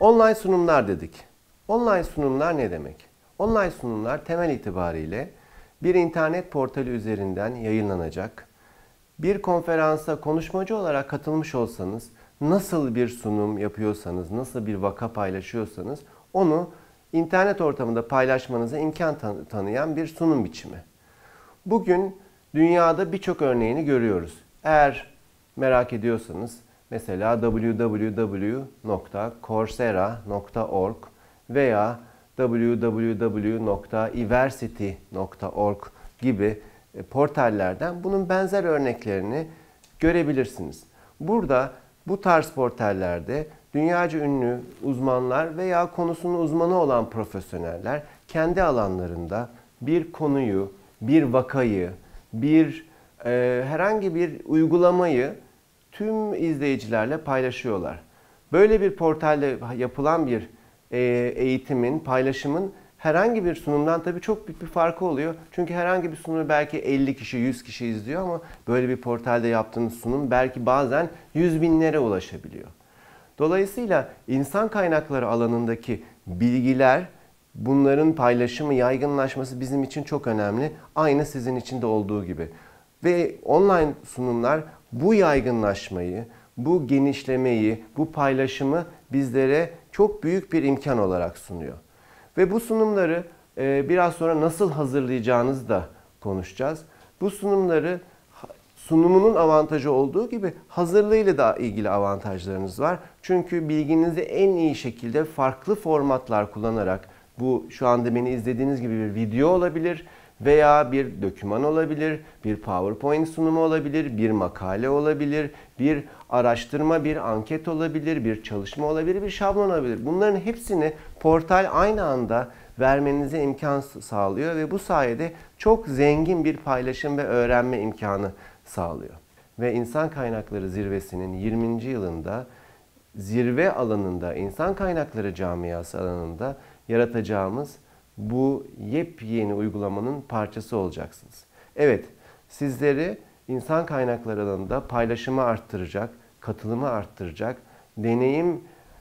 Online sunumlar dedik. Online sunumlar ne demek? Online sunumlar temel itibariyle bir internet portali üzerinden yayınlanacak. Bir konferansa konuşmacı olarak katılmış olsanız, nasıl bir sunum yapıyorsanız, nasıl bir vaka paylaşıyorsanız onu internet ortamında paylaşmanıza imkan tanıyan bir sunum biçimi. Bugün dünyada birçok örneğini görüyoruz. Eğer merak ediyorsanız mesela www.coursera.org veya www.iversity.org gibi e, portallerden bunun benzer örneklerini görebilirsiniz. Burada bu tarz portallerde dünyaca ünlü uzmanlar veya konusunun uzmanı olan profesyoneller kendi alanlarında bir konuyu, bir vakayı, bir e, herhangi bir uygulamayı tüm izleyicilerle paylaşıyorlar. Böyle bir portalde yapılan bir e, eğitimin, paylaşımın herhangi bir sunumdan tabii çok büyük bir farkı oluyor. Çünkü herhangi bir sunumu belki 50 kişi, 100 kişi izliyor ama böyle bir portalde yaptığınız sunum belki bazen yüz binlere ulaşabiliyor. Dolayısıyla insan kaynakları alanındaki bilgiler, bunların paylaşımı, yaygınlaşması bizim için çok önemli. Aynı sizin için de olduğu gibi. Ve online sunumlar bu yaygınlaşmayı, bu genişlemeyi, bu paylaşımı bizlere çok büyük bir imkan olarak sunuyor. Ve bu sunumları e, biraz sonra nasıl hazırlayacağınızı da konuşacağız. Bu sunumları sunumunun avantajı olduğu gibi hazırlığıyla da ilgili avantajlarınız var. Çünkü bilginizi en iyi şekilde farklı formatlar kullanarak bu şu anda beni izlediğiniz gibi bir video olabilir veya bir doküman olabilir, bir PowerPoint sunumu olabilir, bir makale olabilir, bir araştırma, bir anket olabilir, bir çalışma olabilir, bir şablon olabilir. Bunların hepsini portal aynı anda vermenize imkan sağlıyor ve bu sayede çok zengin bir paylaşım ve öğrenme imkanı sağlıyor. Ve insan kaynakları zirvesinin 20. yılında zirve alanında, insan kaynakları camiası alanında yaratacağımız bu yepyeni uygulamanın parçası olacaksınız. Evet, sizleri insan kaynakları alanında paylaşımı arttıracak, katılımı arttıracak, deneyim,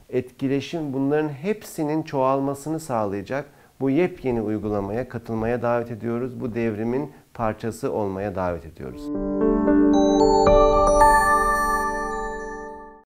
etkileşim bunların hepsinin çoğalmasını sağlayacak bu yepyeni uygulamaya katılmaya davet ediyoruz. Bu devrimin parçası olmaya davet ediyoruz.